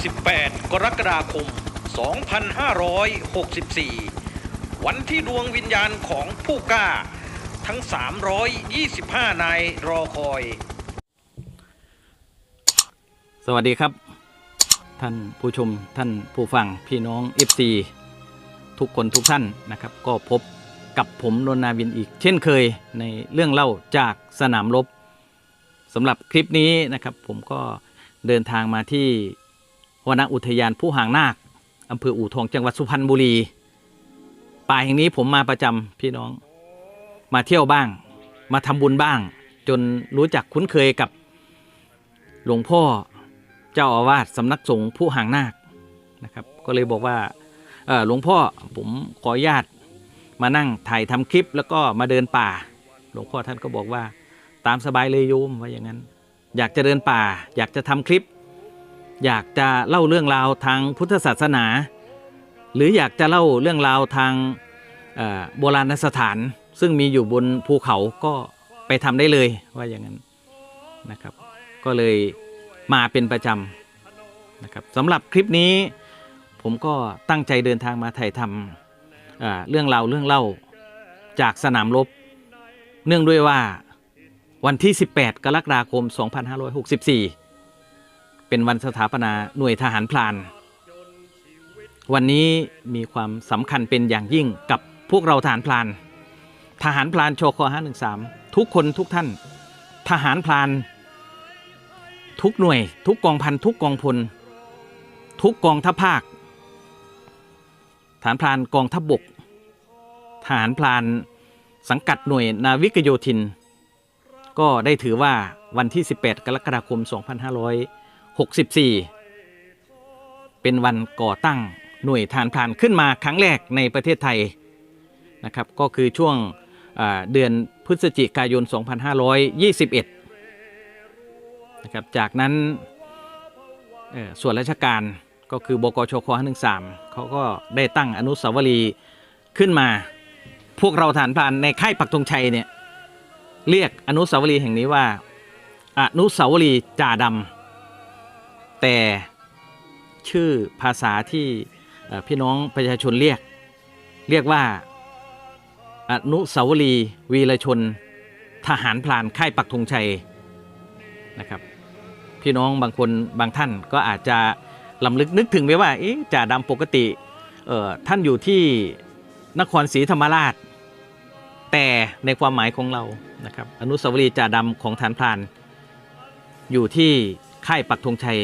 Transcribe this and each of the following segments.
18 กรกฎาคม 2564 วันที่ดวงวิญญาณของผู้กล้า ทั้ง 325 นายรอคอย สวัสดีครับ ท่านผู้ชมท่านผู้ฟังพี่น้อง FC ทุกคนทุกท่านนะครับ ก็พบกับผมนนนาวินอีก เช่นเคยในเรื่องเล่าจากสนามรบสำหรับคลิปนี้นะครับผมก็เดินทางมาที่ วนอุทยานผู้หางนาคอำเภออู่ทองจังหวัดสุพรรณบุรี ป่าแห่งนี้ผมมาประจำพี่น้อง มาเที่ยวบ้าง มาทำบุญบ้าง จนรู้จักคุ้นเคยกับ หลวงพ่อเจ้าอาวาสสำนักสงฆ์ผู้หางนาคนะครับ ก็เลยบอกว่าหลวงพ่อผมขออนุญาตมานั่งถ่ายทำคลิปแล้วก็มาเดินป่า หลวงพ่อท่านก็บอกว่าตามสบายเลยโยมว่าอย่างนั้น อยากจะเดินป่า อยากจะทำคลิป อยากจะเล่าเรื่องราวทางพุทธศาสนา หรืออยากจะเล่าเรื่องราวทางโบราณสถาน ซึ่งมีอยู่บนภูเขาก็ไปทำได้เลยว่าอย่างนั้นนะครับ ก็เลยมาเป็นประจำนะครับสำหรับคลิปนี้ผมก็ตั้งใจเดินทางมาถ่ายทำเเรื่องราวเรื่องเล่าจากสนามรบ เนื่องด้วยว่าวันที่ 18 กรกฎาคม 2564 เป็นวันสถาปนาหน่วยทหารพราน วันนี้มีความสำคัญเป็นอย่างยิ่งกับพวกเราทหารพราน ทหารพรานโชคอ513 ทุกคนทุกท่าน ทหารพราน ทุกหน่วย ทุกกองพันทุกกองพล ทุกกองทัพภาค ฐานพรานกองทัพบบกทหารพรานสังกัดหน่วยนาวิกโยธิน ก็ได้ถือว่าวันที่ 18 กรกฎาคม 2564 เป็นวันก่อตั้งหน่วยทารพรานขึ้นมาครั้งแรกในประเทศไทยนะครับก็คือช่วงเดือนพฤศจิกายน 2521 นะครับจากนั้นส่วนราชการก็คือบกชค513เขาก็ได้ตั้งอนุสาวรีย์ขึ้นมา พวกเราฐานพรานในค่ายปักธงชัยเนี่ยเรียกอนุสาวรีย์แห่งนี้ว่าอนุสาวรีย์จ่าดำ แต่ชื่อภาษาที่พี่น้องประชาชนเรียก เรียกว่าอนุสาวรีย์วีรชน ทหารพรานค่ายปักธงชัยนะครับ พี่น้องบางคนบางท่านก็อาจจะลำลึกนึกถึงไปว่าเอ๊ะจ่าดำปกติท่านอยู่ที่นครศรีธรรมราช แต่ในความหมายของเรานะครับ อนุสาวรีย์จ่าดำของฐานพราน อยู่ที่ค่ายปักธงชัย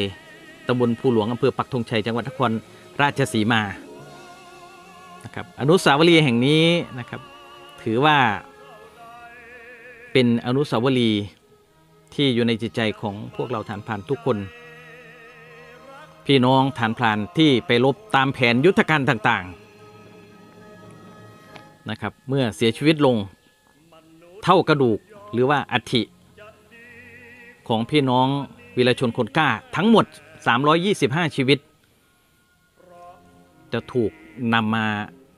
ตำบลภูหลวงอำเภอปักธงชัยจังหวัดนครราชสีมานะครับอนุสาวรีย์แห่งนี้นะครับถือว่าเป็นอนุสาวรีย์ที่อยู่ในจิตใจของพวกเราฐานพานทุกคน พี่น้องฐานพานที่ไปรบตามแผนยุทธการต่างๆนะครับเมื่อเสียชีวิตลงเท่ากระดูกหรือว่าอัฐิของพี่น้องวีรชนคนกล้าทั้งหมด 325 ชีวิต จะถูกนำมา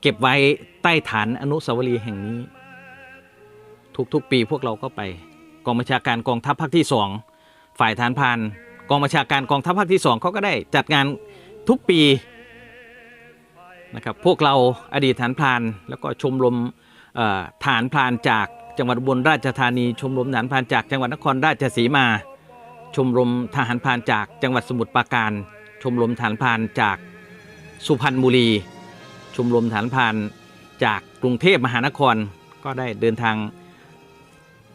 เก็บไว้ใต้ฐานอนุสาวรีย์แห่งนี้ ทุกๆปีพวกเราก็ไป กองบัญชาการกองทัพภาคที่สองฝ่ายฐานพานกองบัญชาการกองทัพภาคที่สองเขาก็ได้จัดงานทุกปีนะครับพวกเราอดีตฐานพรานแล้วก็ชมรมฐานพรานจากจังหวัดอุบลราชธานี ชมรมฐานพรานจากจังหวัดนครราชสีมา ชมรมทหารพานจากจังหวัดสมุทรปราการ ชมรมฐานพานจากสุพรรณบุรี ชมรมฐานพานจากกรุงเทพมหานคร ก็ได้เดินทาง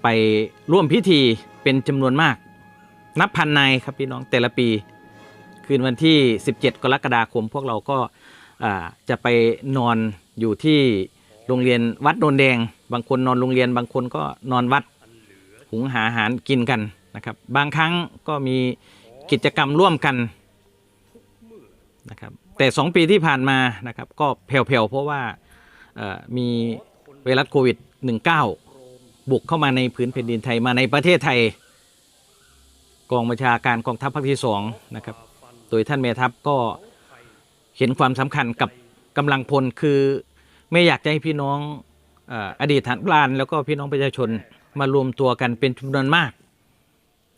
ไปร่วมพิธีเป็นจำนวนมาก นับพันนายครับพี่น้องแต่ละปี คืนวันที่ 17 กรกฎาคม พวกเราก็าจะไปนอนอยู่ที่โรงเรียนวัดโนนแดง บางคนนอนโรงเรียน บางคนก็นอนวัด หุงหาอาหารกินกัน นะครับบางครั้งก็มีกิจกรรมร่วมกันนะครับแต่สองปีที่ผ่านมานะครับก็แผ่วๆเพราะว่ามีไวรัสโควิด -19 บุกเข้ามาในพื้นแผ่นดินไทยมาในประเทศไทย กองบัญชาการกองทัพภาคที่สองนะครับโดยท่านเมทัพก็เห็นความสำคัญกับกำลังพลคือไม่อยากจะให้พี่น้องออดีตฐานพราน แล้วก็พี่น้องประชาชนมารวมตัวกันเป็นจำนวนมาก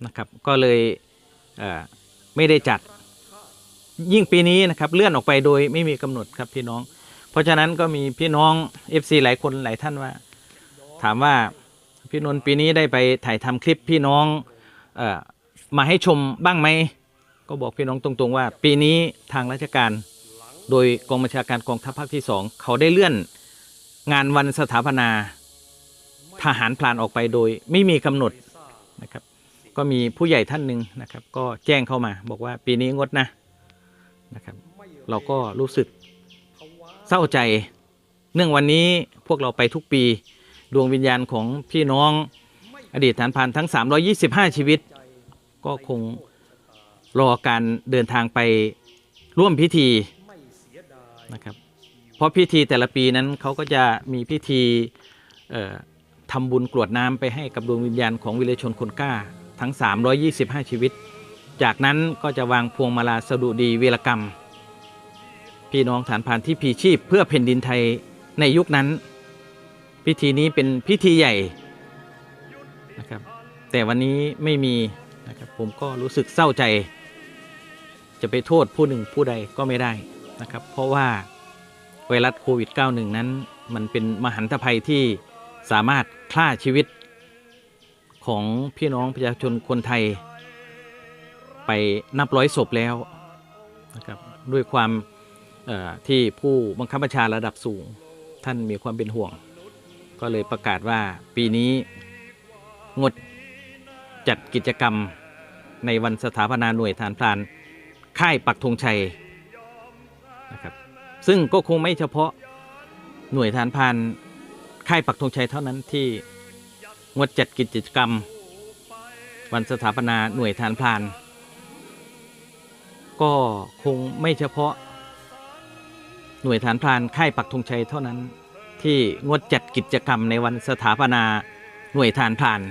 นะครับ ก็เลยเไม่ได้จัดยิ่งปีนี้นะครับเลื่อนออกไปโดยไม่มีกำหนดครับพี่น้อง เพราะฉะนั้นก็มีพี่น้อง FC หลายคนหลายท่านว่า ถามว่าพี่นนท์ปีนี้ได้ไปถ่ายทำคลิปพี่น้องอมาให้ชมบ้างไหมก็บอกพี่น้องตรงๆว่า ปีนี้ทางราชการ โดยกองบัญชาการกองทัพภาคที่สองเขาได้เลื่อนงานวันสถาปนาทหารพลานออกไปโดยไม่มีกำหนดนะครับ ก็มีผู้ใหญ่ท่านหนึ่งนะครับ ก็แจ้งเข้ามาบอกว่าปีนี้งดนะนะครับ เราก็รู้สึกเศร้าใจ เนื่องวันนี้พวกเราไปทุกปี ดวงวิญญาณของพี่น้องอดีตฐานพรานทั้ง 325 ชีวิต ก็คงรอการเดินทางไปร่วมพิธีนะครับ เพราะพิธีแต่ละปีนั้นเขาก็จะมีพิธีทำบุญกรวดน้ำไปให้กับดวงวิญญาณของวิเลชนคนกล้า ทั้ง 325 ชีวิต จากนั้นก็จะวางพวงมาลาสดุดีวีรกรรม พี่น้องฐานพรานที่พีชีพเพื่อแผ่นดินไทยในยุคนั้น พิธีนี้เป็นพิธีใหญ่นะครับแต่วันนี้ไม่มีนะครับผมก็รู้สึกเศร้าใจ จะไปโทษผู้หนึ่งผู้ใดก็ไม่ได้นะครับ เพราะว่าไวรัสโควิด -19 นั้น มันเป็นมหันตภัยที่สามารถฆ่าชีวิต ของพี่น้องประชาชนคนไทย ไปนับร้อยศพแล้วนะครับด้วยความที่ผู้บังคับบัญชาระดับสูง ท่านมีความเป็นห่วง ก็เลยประกาศว่าปีนี้งดจัดกิจกรรมในวันสถาปนาหน่วยฐานพราน ค่ายปักธงชัยนะครับซึ่งก็คงไม่เฉพาะหน่วยฐานพรานค่ายปักธงชัยเท่านั้นที่ งดจัดกิจกรรม วันสถาปนาหน่วยฐานพราน ก็คงไม่เฉพาะ หน่วยฐานพรานค่ายปักธงชัยเท่านั้นที่งดจัดกิจกรรมในวันสถาปนาหน่วยฐานพราน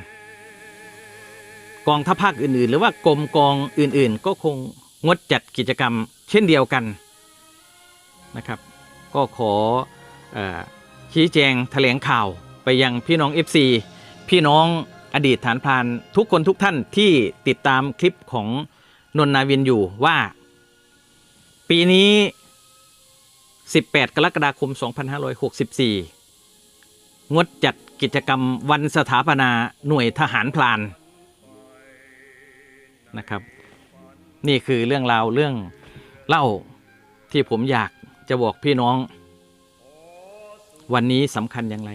กองทัพภาคอื่น ๆ หรือว่ากรมกองอื่น ๆ ก็คงงดจัดกิจกรรมเช่นเดียวกันนะครับก็ขอออชี้แจงแถลงข่าวไปยังพี่น้อง FC พี่น้องอดีตฐานพรานทุกคนทุกท่านที่ติดตามคลิปของนนนาวินอยู่ว่า ปีนี้ 18 กรกฎาคม 2564 งดจัดกิจกรรมวันสถาปนาหน่วยทหารพลานนะครับ นี่คือเรื่องราวเรื่องเล่าที่ผมอยากจะบอกพี่น้อง วันนี้สำคัญอย่างไร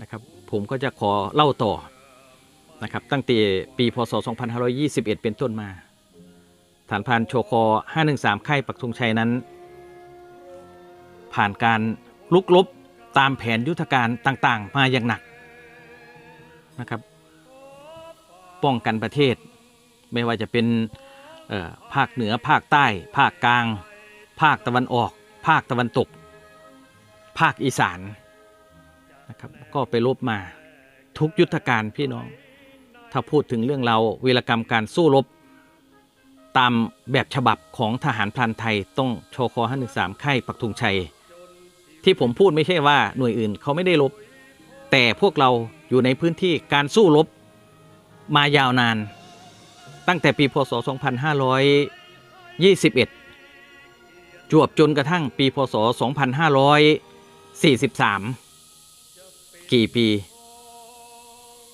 นะครับ ผมก็จะขอเล่าต่อนะครับตั้งแต่ปีพศ 2521 เป็นต้นมา ฐานพรานโชคอ513 ค่ายปักธงชัยนั้น ผ่านการลุกลบตามแผนยุทธการต่างๆ มาอย่างหนักนะครับ ป้องกันประเทศ ไม่ว่าจะเป็นภาคเหนือภาคใต้ ภาคกลาง ภาคตะวันออก ภาคตะวันตก ภาคอีสาน นะครับ ก็ไปลบมาทุกยุทธการพี่น้อง ถ้าพูดถึงเรื่องเราววีรกรรมการสู้รบ ตามแบบฉบับของทหารพรานไทยต้องชค513ค่ายปักธงชัย ที่ผมพูดไม่ใช่ว่าหน่วยอื่นเขาไม่ได้รบแต่พวกเราอยู่ในพื้นที่การสู้รบมายาวนาน ตั้งแต่ปีพศ 2521 จวบจนกระทั่งปีพศ 2543 กี่ปี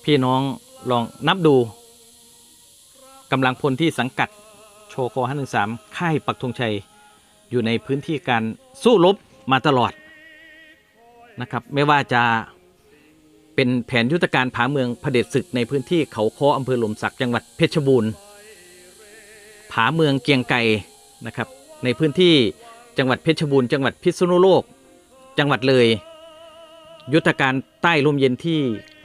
พี่น้องลองนับดูกำลังพลที่สังกัดโชโค513ค่ายปักธงชัย อยู่ในพื้นที่การสู้รบมาตลอดนะครับ ไม่ว่าจะเป็นแผนยุทธการผาเมืองเผด็จศึกในพื้นที่เขาค้ออำเภอหลมสักจังหวัดเพชรบูรณ์ผาเมืองเกียงไก่นะครับ ในพื้นที่จังหวัดเพชรบูรณ์จังหวัดพิษณุโลก จังหวัดเลย ยุทธการใต้ลมเย็นที่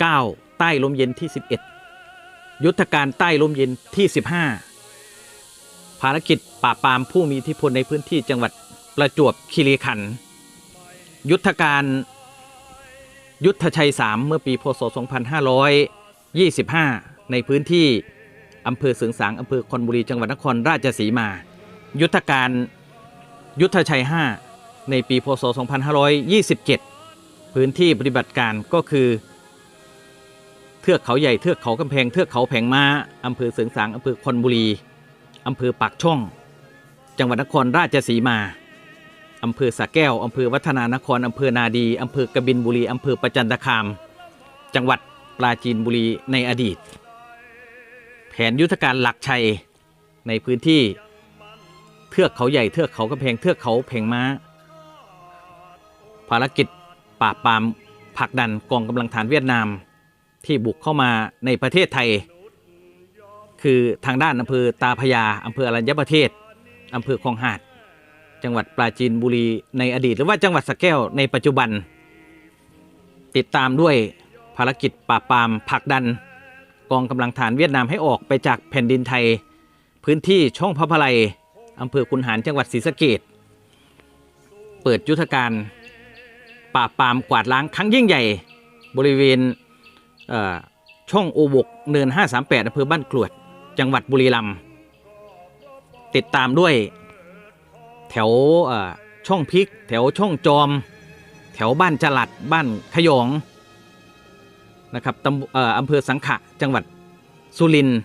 9 ใต้ลมเย็นที่ 11 ยุทธการใต้ลมเย็นที่ 15 ภารกิจปราบปรามผู้มีอิทธิพลในพื้นที่จังหวัดประจวบคีรีขันธ์ยุทธการยุทธชัย 3 เมื่อปีพศ 2525 ในพื้นที่อำเภอเสริงสางอำเภอคอนบุรีจังหวัดนครราชสีมา ยุทธการยุทธชัย 5 ในปีพศ 2527 พื้นที่ปฏิบัติการก็คือ เทือกเขาใหญ่เทือกเขากำแพงเทือกเขาแผงม้าอำเภอเสริงสางอำเภอคอนบุรีอำเภอปากช่อง จังหวัดนครราชสีมาอำเภอสระแก้วอำเภอวัฒนานครอำเภอนาดีอำเภอกบินบุรีอำเภอประจันตคาม จังหวัดปราจีนบุรีในอดีต แผนยุทธการหลักชัยในพื้นที่เทือกเขาใหญ่เทือกเขากระเพงเทือกเขาเพงม้า ภารกิจ ปราบปรามผลักดันกองกำลังฐานเวียดนาม ที่บุกเข้ามาในประเทศไทย คือทางด้านอำเภอตาพยาอำเภออรัญญประเทศอำเภอคลองหาด จังหวัดปราจีนบุรีในอดีต หรือว่าจังหวัดสะแก้วในปัจจุบัน ติดตามด้วยภารกิจปราบปรามผลักดัน กองกำลังฐานเวียดนามให้ออกไปจากแผ่นดินไทย พื้นที่ช่องพระพลายอำเภอคุนหารจังหวัดศรีสะเกดเปิดยุทธการ ปราบปรามกวาดล้างครั้งยิ่งใหญ่ บริเวณเช่องโอบกเนิน 538อำเภอบ้านกรวด จังหวัดบุรีรัมย์ติดตามด้วยแถวช่องพริก แถวช่องจอม แถวบ้านจลัดบ้านขยองนะครับตำอำเภอสังขะจังหวัดสุรินทร์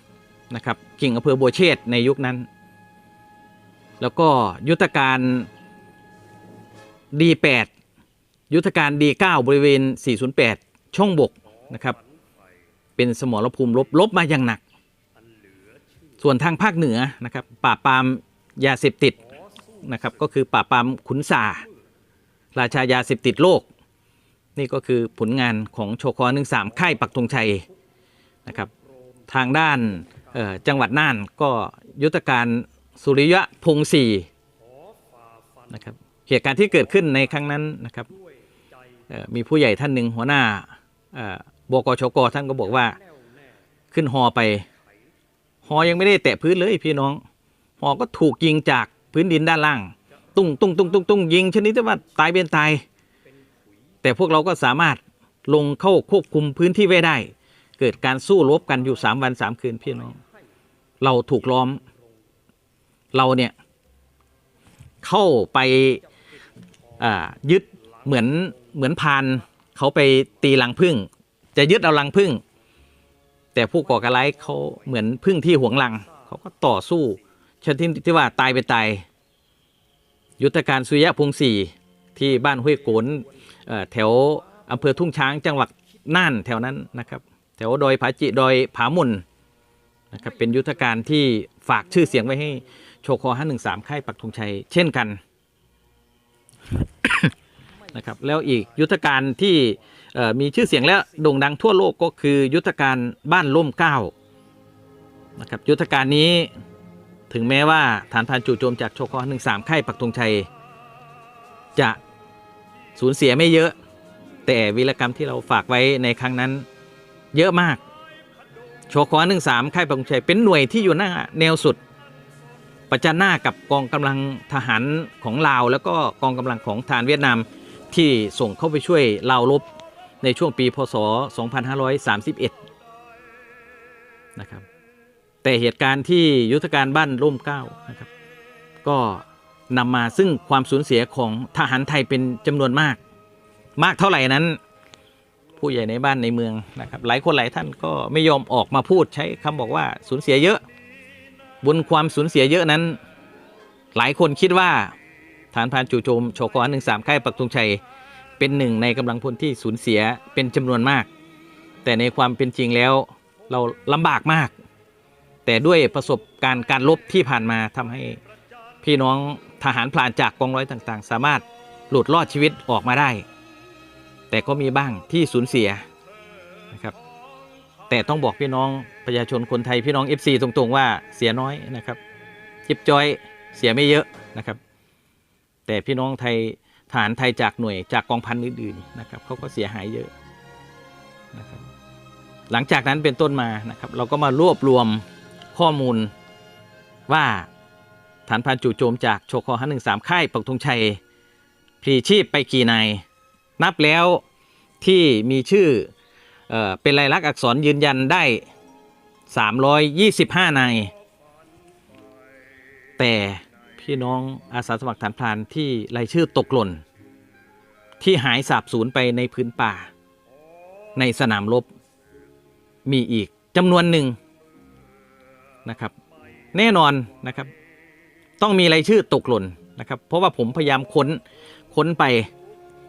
นะครับกิ่งอำเภอบัวเชษในยุคนั้น แล้วก็ยุทธการ D8 ยุทธการ D9 บริเวณ 408 ช่องบกนะครับ เป็นสมรภูมิลบลบมาอย่างหนัก ส่วนทางภาคเหนือนะครับปราปามยาเสพติดนะครับก็คือปราปามขุนสาราชายาเสพติดโลก นี่ก็คือผลงานของโชคอ13ค่ายปักธงชัยนะครับทางด้านจังหวัดน่านก็ยุทธการสุริยะพงศ์สี่นะครับเหตุการณ์ที่เกิดขึ้นในครั้งนั้นนะครับ มีผู้ใหญ่ท่านหนึ่งหัวหน้าบกชกท่านก็บอกว่า ขึ้นฮอไปฮอยังไม่ได้แตะพื้นเลยพี่น้องฮอก็ถูกยิงจากพื้นดินด้านล่าง ตุ้งตุ้งตุ้งตุ้งตุ้งยิงชนิดที่ว่าตายเป็นตาย แต่พวกเราก็สามารถลงเข้าควบคุมพื้นที่ไว้ได้ เกิดการสู้รบกันอยู่สามวันสามคืนพี่น้อง เราถูกล้อม เราเนี่ย เข้าไปยึด เหมือนเหมือนพานเขาไปตีรังพึ่ง จะยึดเอารังพึ่ง แต่ผู้ก่อการร้ายเขาเหมือนพึ่งที่หวงรัง เขาก็ต่อสู้ชนิดที่ว่าตายไปตาย ยุทธการสุริยะพงศ์สี่ที่บ้านห้วยโกนแถวอำเภอทุ่งช้างจังหวัดน่านแถวนั้นนะครับแถวดอยผาจิดอยผามุนนะครับเป็นยุทธการที่ฝากชื่อเสียงไว้ให้โชคอ513 ค่ายปักธงชัยเช่นกัน นะครับแล้วอีกยุทธการที่มีชื่อเสียงและโด่งดังทั่วโลกก็คือยุทธการบ้านล่มเก้านะครับยุทธการนี้ถึงแม้ว่าฐานพานจู่โจมจากโชคอ13ค่ายปักธงชัย จะสูญเสียไม่เยอะ แต่วีรกรรมที่เราฝากไว้ในครั้งนั้นเยอะมาก โชคอ13ค่ายปักธงชัยเป็นหน่วยที่อยู่หน้าแนวสุด ประจันหน้ากับกองกำลังทหารของลาว แล้วก็กองกำลังของทหารเวียดนาม ที่ส่งเข้าไปช่วยลาวรบในช่วงปีพศ 2531 นะครับ แต่เหตุการณ์ที่ยุทธการบ้านร่มเก้านะครับ ก็นำมาซึ่งความสูญเสียของทหารไทยเป็นจำนวนมาก มากเท่าไหร่นั้น ผู้ใหญ่ในบ้านในเมืองนะครับ หลายคนหลายท่านก็ไม่ยอมออกมาพูดใช้คำบอกว่าสูญเสียเยอะ บนความสูญเสียเยอะนั้น หลายคนคิดว่า ฐานพานจู่โจมโชกอหนึ่งสามค่ายปักธงชัย เป็นหนึ่งในกำลังพลที่สูญเสียเป็นจำนวนมาก แต่ในความเป็นจริงแล้วเราลำบากมาก แต่ด้วยประสบการณ์การลบที่ผ่านมาทำให้พี่น้องทหารพลานจากกองร้อยต่างๆ สามารถหลุดรอดชีวิตออกมาได้ แต่ก็มีบ้างที่สูญเสียนะครับแต่ต้องบอกพี่น้องประชาชนคนไทยพี่น้อง FC ตรงๆว่าเสียน้อยนะครับจิบจอยเสียไม่เยอะนะครับ แต่พี่น้องไทยทหารไทยจากหน่วยจากกองพันอื่นๆนะครับเขาก็เสียหายเยอะนะครับหลังจากนั้นเป็นต้นมานะครับเราก็มารวบรวมข้อมูลว่าฐานพรานจู่โจมจากโชคอ513ค่ายปักธงชัยพลีชีพไปกี่นายนับแล้วที่มีชื่อเออเป็นลายลักษณ์อักษรยืนยันได้ 325 นาย แต่ พี่น้องอาสาสมัครฐานพรานที่รายชื่อตกหล่น ที่หายสาบสูญไปในพื้นป่า ในสนามรบมีอีกจำนวนหนึ่งนะครับ แน่นอนนะครับ ต้องมีรายชื่อตกหล่นนะครับ เพราะว่าผมพยายามค้นค้นไป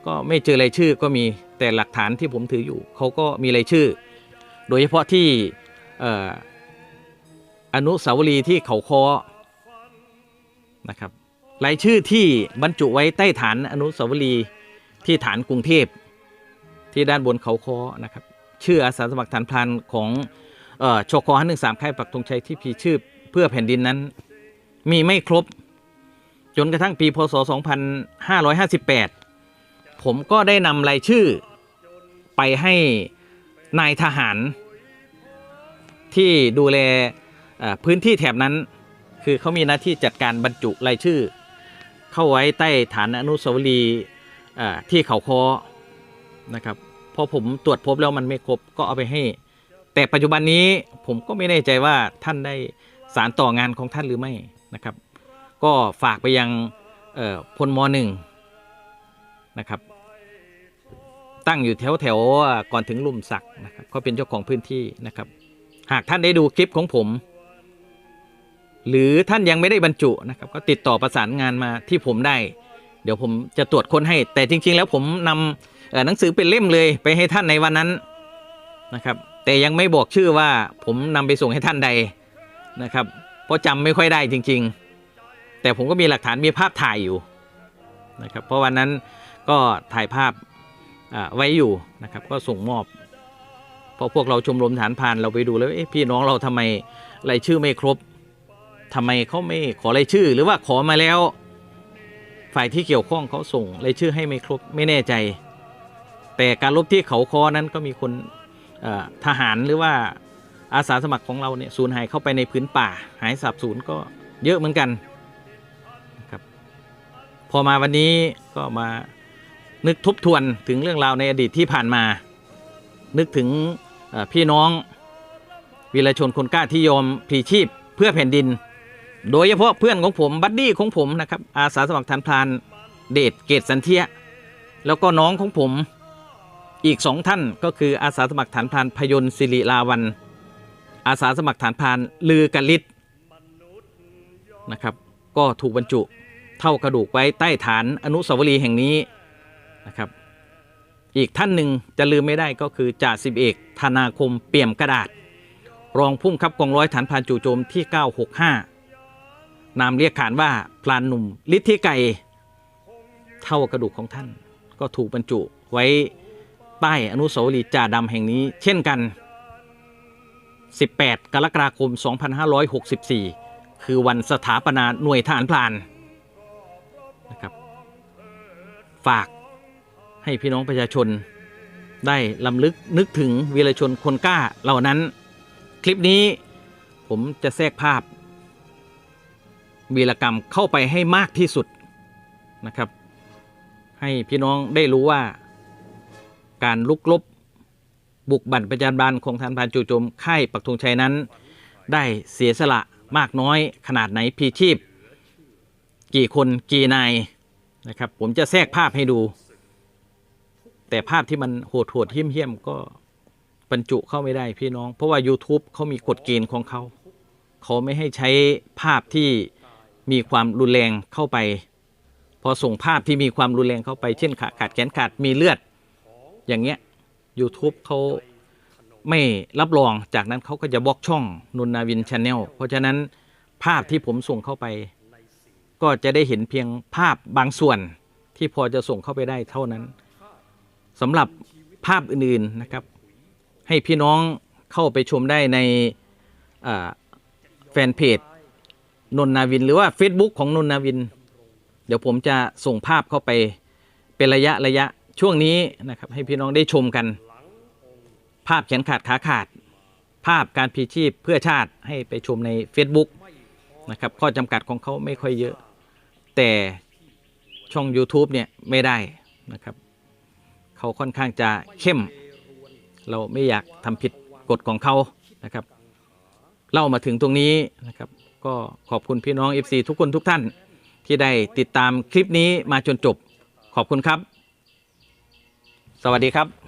ก็ไม่เจอรายชื่อก็มีแต่หลักฐานที่ผมถืออยู่เขาก็มีรายชื่อ โดยเฉพาะที่อออนุสาวรีย์ที่เขาคอ นะครับรายชื่อที่บรรจุไว้ใต้ฐานอนุสาวรีย์ที่ฐานกรุงเทพที่ด้านบนเขาคอนะครับ ชื่ออาสาสมัครฐานพรานของเอ่อชคห้าหนึ่งสามค่ายปักธงชัยที่พีชื่อเพื่อแผ่นดินนั้น มีไม่ครบ จนกระทั่งปีพศ 2558 ผมก็ได้นำรายชื่อไปให้นายทหารที่ดูแลพื้นที่แถบนั้น คือเขามีหน้าที่จัดการบรรจุรายชื่อ เข้าไว้ใต้ฐานอนุสาวรีย์ที่เขาคอนะครับพอผมตรวจพบแล้วมันไม่ครบก็เอาไปให้ แต่ปัจจุบันนี้ผมก็ไม่แน่ใจว่าท่านได้สารต่องานของท่านหรือไม่นะครับ ก็ฝากไปยังพลมหนึ่งนะครับ ตั้งอยู่แถวแถวๆก่อนถึงลุ่มสักนะครับเขาเป็นเจ้าของพื้นที่นะครับ หากท่านได้ดูคลิปของผม หรือท่านยังไม่ได้บรรจุนะครับก็ติดต่อประสานงานมาที่ผมได้ เดี๋ยวผมจะตรวจค้นให้ แต่จริง ๆ แล้วผมนำหนังสือเป็นเล่มเลยไปให้ท่านในวันนั้นนะครับ แต่ยังไม่บอกชื่อว่าผมนำไปส่งให้ท่านใดนะครับ เพราะจำไม่ค่อยได้จริง ๆ แต่ผมก็มีหลักฐานมีภาพถ่ายอยู่นะครับ เพราะวันนั้นก็ถ่ายภาพไว้อยู่นะครับ ก็ส่งมอบพราะพวกเราชมรมฐานพานเราไปดูแล้วเอ๊ะพี่น้องเราทำไมรายชื่อไม่ครบ ทำไมเขาไม่ขอรายชื่อ หรือว่าขอมาแล้ว ฝ่ายที่เกี่ยวข้องเขาส่งรายชื่อให้ไม่ครบไม่แน่ใจ แต่การลบที่เขาคอนั้นก็มีคนทหารหรือว่าอาสาสมัครของเราเนี่ยสูญหายเข้าไปในพื้นป่า หายสับสูญก็เยอะเหมือนกันนะครับพอมาวันนี้ก็มานึกทบทวนถึงเรื่องราวในอดีตที่ผ่านมา นึกถึงพี่น้องวีรชนคนกล้าที่ยอมพลีชีพเพื่อแผ่นดิน โดยเฉพาะเพื่อนของผมบัดดี้ของผมนะครับอาสาสมัครทานพรานเดชเกตสันเทีย แล้วก็น้องของผมอีกสองท่านก็คืออาสาสมัครฐานพานพยนต์ศิริลาวัน อาสาสมัครฐานพานลือกะลิศนะครับ ก็ถูกบรรจุเท่ากระดูกไว้ใต้ฐานอนุสาวรีย์แห่งนี้นะครับ อีกท่านหนึ่งจะลืมไม่ได้ก็คือจ่าสิบเอกธนาคมเปี่ยมกระดาษ รองพุ่มครับกองร้อยฐานพานจู่โจมที่ 965 นามเรียกขานว่าพลานหนุ่มฤทธิไก่เท่ากระดูกของท่าน ก็ถูกบรรจุไว้ใต้อนุสาวรีย์จ่าดำแห่งนี้ เช่นกัน 18 กรกฎาคม 2564 คือวันสถาปนาหน่วยทหารพรานนะครับฝากให้พี่น้องประชาชนได้ลำลึกนึกถึงวีรชนคนกล้าเหล่านั้น คลิปนี้ผมจะแทรกภาพ วีรกรรมเข้าไปให้มากที่สุดนะครับ ให้พี่น้องได้รู้ว่าการลุกลบบุกบั่นประจานบานของทานพานจูโจมค่ายปักธงชัยนั้น ได้เสียสละมากน้อยขนาดไหนพีชีพ กี่คนกี่นายนะครับ ผมจะแทรกภาพให้ดู แต่ภาพที่มันโหดโหดๆเหี้ยมเหี้ยมๆก็บรรจุเข้าไม่ได้พี่น้อง เพราะว่า YouTube เขามีกฎเกณฑ์ของเขา เขาไม่ให้ใช้ภาพที่ มีความรุนแรงเข้าไป พอส่งภาพที่มีความรุนแรงเข้าไป เช่นขาขาดแขนขาดมีเลือด อย่างเงี้ย YouTube เขาไม่รับรองจากนั้นเขาก็จะบล็อกช่องนุนนาวินชาแนลเพราะฉะนั้นภาพที่ผมส่งเข้าไป ก็จะได้เห็นเพียงภาพบางส่วนที่พอจะส่งเข้าไปได้เท่านั้นสำหรับภาพอื่นๆนะครับ ให้พี่น้องเข้าไปชมได้ในแฟนเพจ นนนาวิน หรือว่า Facebook ของนนนาวิน เดี๋ยวผมจะส่งภาพเข้าไปเป็นระยะระยะช่วงนี้นะครับ ให้พี่น้องได้ชมกัน ภาพแขนขาดขาขาด ภาพการพีชีพเพื่อชาติให้ไปชมใน Facebook นะครับข้อจำกัดของเขาไม่ค่อยเยอะ แต่ช่อง YouTube เนี่ยไม่ได้นะครับ เขาค่อนข้างจะเข้ม เราไม่อยากทำผิดกฎของเขานะครับ เล่ามาถึงตรงนี้นะครับ ก็ขอบคุณพี่น้อง FC ทุกคนทุกท่านที่ได้ติดตามคลิปนี้มาจนจบ ขอบคุณครับ สวัสดีครับ